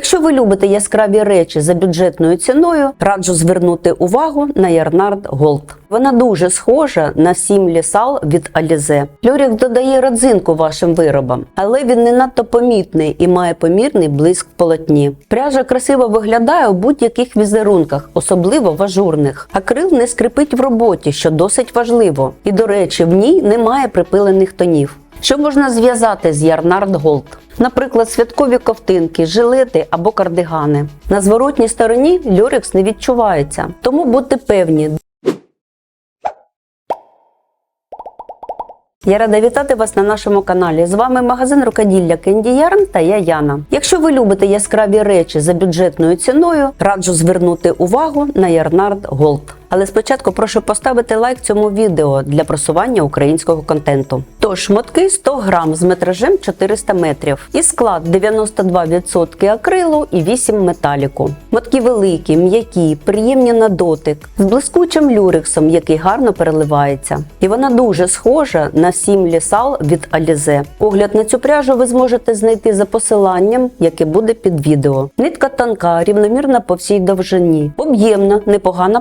Якщо ви любите яскраві речі за бюджетною ціною, раджу звернути увагу на Ярнард Голд. Вона дуже схожа на сім лісал від Alize. Люрік додає родзинку вашим виробам, але він не надто помітний і має помірний блиск в полотні. Пряжа красиво виглядає у будь-яких візерунках, особливо в ажурних. Акрил не скрипить в роботі, що досить важливо. І, до речі, в ній немає припилених тонів. Що можна зв'язати з Ярнард Голд? Наприклад, святкові ковтинки, жилети або кардигани. На зворотній стороні люрекс не відчувається, тому будьте певні. Я рада вітати вас на нашому каналі. З вами магазин рукоділля Кенді Ярн та я Яна. Якщо ви любите яскраві речі за бюджетною ціною, раджу звернути увагу на Ярнард Голд. Але спочатку прошу поставити лайк цьому відео для просування українського контенту. Тож шмотки 100 грам з метражем 400 метрів і склад 92% акрилу і 8 металіку. Мотки великі, м'які, приємні на дотик, з блискучим люрексом, який гарно переливається. І вона дуже схожа на 7 лісал від Alize. Огляд на цю пряжу ви зможете знайти за посиланням, яке буде під відео. Нитка тонка, рівномірна по всій довжині, об'ємна, непогана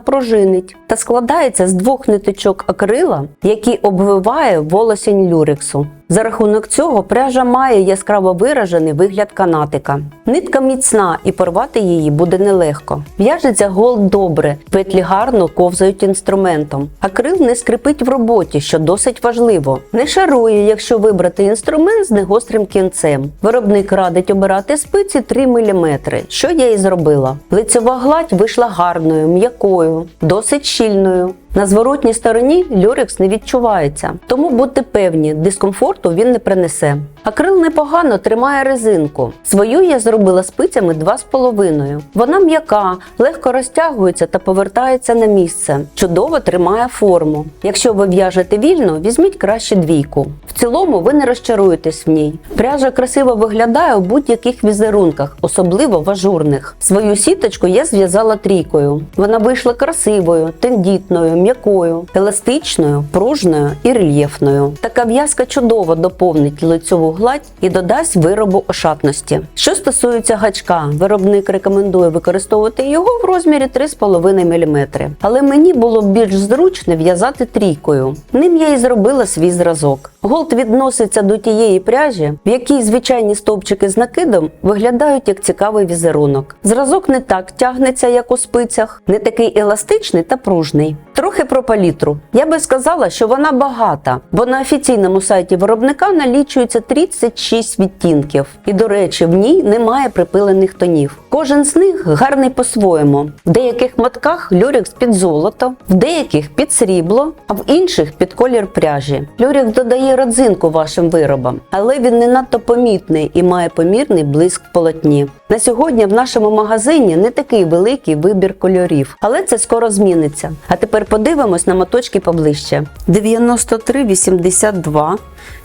пружинить та складається з двох ниточок акрила, які обвиває волосінь люрексу. За рахунок цього пряжа має яскраво виражений вигляд канатика. Нитка міцна і порвати її буде нелегко. В'яжеться голд добре, петлі гарно ковзають інструментом. Акрил не скрипить в роботі, що досить важливо. Не шарує, якщо вибрати інструмент з негострим кінцем. Виробник радить обирати спиці 3 мм, що я і зробила. Лицьова гладь вийшла гарною, м'якою, досить щільною. На зворотній стороні люрекс не відчувається, тому будьте певні, дискомфорту він не принесе. Акрил непогано тримає резинку. Свою я зробила спицями 2,5. Вона м'яка, легко розтягується та повертається на місце. Чудово тримає форму. Якщо ви в'яжете вільно, візьміть краще двійку. В цілому ви не розчаруєтесь в ній. Пряжа красиво виглядає у будь-яких візерунках, особливо в ажурних. Свою сіточку я зв'язала трійкою. Вона вийшла красивою, тендітною, м'якою, еластичною, пружною і рельєфною. Така в'язка чудово доповнить лицьову гладь і додасть виробу ошатності. Що стосується гачка, виробник рекомендує використовувати його в розмірі 3,5 мм. Але мені було б більш зручно в'язати трійкою. Ним я і зробила свій зразок. Голд відноситься до тієї пряжі, в якій звичайні стовпчики з накидом виглядають як цікавий візерунок. Зразок не так тягнеться, як у спицях, не такий еластичний та пружний. Трохи про палітру. Я би сказала, що вона багата, бо на офіційному сайті виробника налічується 36 відтінків. І, до речі, в ній немає припилених тонів. Кожен з них гарний по-своєму. В деяких мотках люрекс під золото, в деяких під срібло, а в інших під колір пряжі. Люрекс додає родзинку вашим виробам, але він не надто помітний і має помірний блиск в полотні. На сьогодні в нашому магазині не такий великий вибір кольорів, але це скоро зміниться. А тепер подивимось на моточки поближче. 93,82,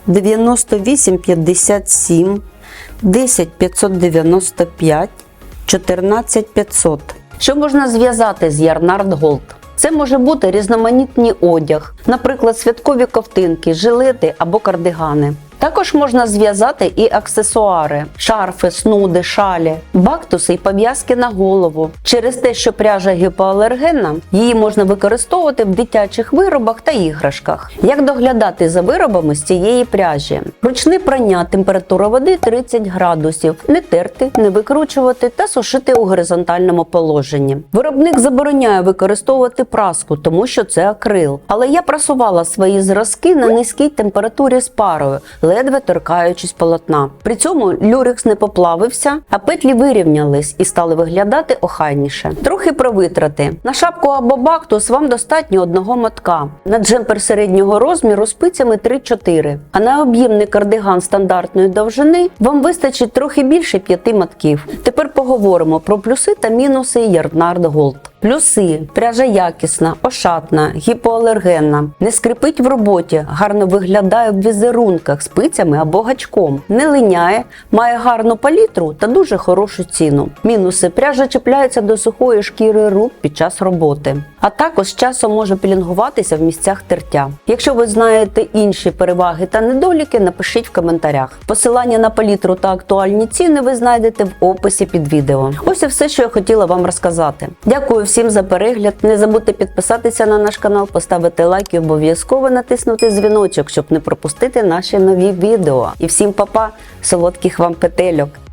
98,57, 10,595, 14,500. Що можна зв'язати з Ярнард Голд? Це може бути різноманітний одяг, наприклад, святкові ковтинки, жилети або кардигани. Також можна зв'язати і аксесуари, шарфи, снуди, шалі, бактуси і пов'язки на голову. Через те, що пряжа гіпоалергенна, її можна використовувати в дитячих виробах та іграшках. Як доглядати за виробами з цієї пряжі? Ручне прання, температура води 30 градусів, не терти, не викручувати та сушити у горизонтальному положенні. Виробник забороняє використовувати праску, тому що це акрил. Але я прасувала свої зразки на низькій температурі з парою ледве торкаючись полотна. При цьому люрекс не поплавився, а петлі вирівнялись і стали виглядати охайніше. Трохи про витрати. На шапку або бактус вам достатньо одного мотка. На джемпер середнього розміру спицями 3-4. А на об'ємний кардиган стандартної довжини вам вистачить трохи більше 5 мотків. Тепер поговоримо про плюси та мінуси Ярнард Голд. Плюси: пряжа якісна, ошатна, гіпоалергенна, не скрипить в роботі, гарно виглядає в візерунках спицями або гачком, не линяє, має гарну палітру та дуже хорошу ціну. Мінуси: пряжа чіпляється до сухої шкіри рук під час роботи, а також з часом може пілінгуватися в місцях тертя. Якщо ви знаєте інші переваги та недоліки, напишіть в коментарях. Посилання на палітру та актуальні ціни ви знайдете в описі під відео. Ось і все, що я хотіла вам розказати. Дякую за перегляд. Не забудьте підписатися на наш канал, поставити лайк і обов'язково натиснути дзвіночок, щоб не пропустити наші нові відео. І всім па-па, солодких вам петельок!